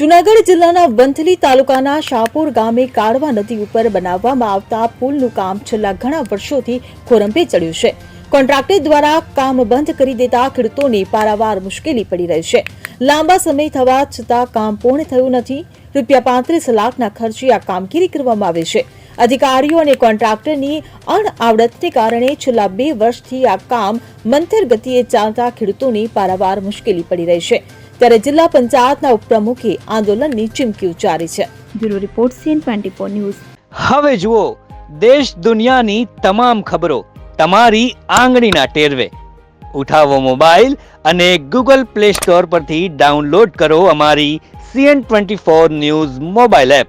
જુનાગઢ જિલ્લાના વંથલી તાલુકાના શાહપુર ગામે કાળવા નદી ઉપર બનાવવામાં આવતા પુલનું કામ છેલ્લા ઘણા વર્ષોથી ખોરંભે ચડ્યું છે. કોન્ટ્રાક્ટર દ્વારા કામ બંધ કરી દેતા ખેડૂતોને પારાવાર મુશ્કેલી પડી રહી છે. લાંબા સમય થવા છતાં કામ પૂર્ણ થયું નથી. રૂપિયા પાંત્રીસ લાખના ખર્ચે આ કામગીરી કરવામાં આવે છે. અધિકારીઓ અને કોન્ટ્રાક્ટરની અણઆવડતને કારણે છેલ્લા બે વર્ષથી આ કામ મંથર ગતિએ ચાલતા ખેડૂતોને પારાવાર મુશ્કેલી પડી રહી છે. ત્યારે જિલ્લા પંચાયતના ઉપપ્રમુખે આંદોલનની ચીમકી ઉચ્ચારી છે. Bureau report CN twenty four news. હવે જુઓ દેશ દુનિયાની તમામ ખબરો તમારી આંગળીના ટેરવે. ઉઠાવો મોબાઈલ અને ગૂગલ પ્લે સ્ટોર પરથી ડાઉનલોડ કરો અમારી CN twenty four news mobile app.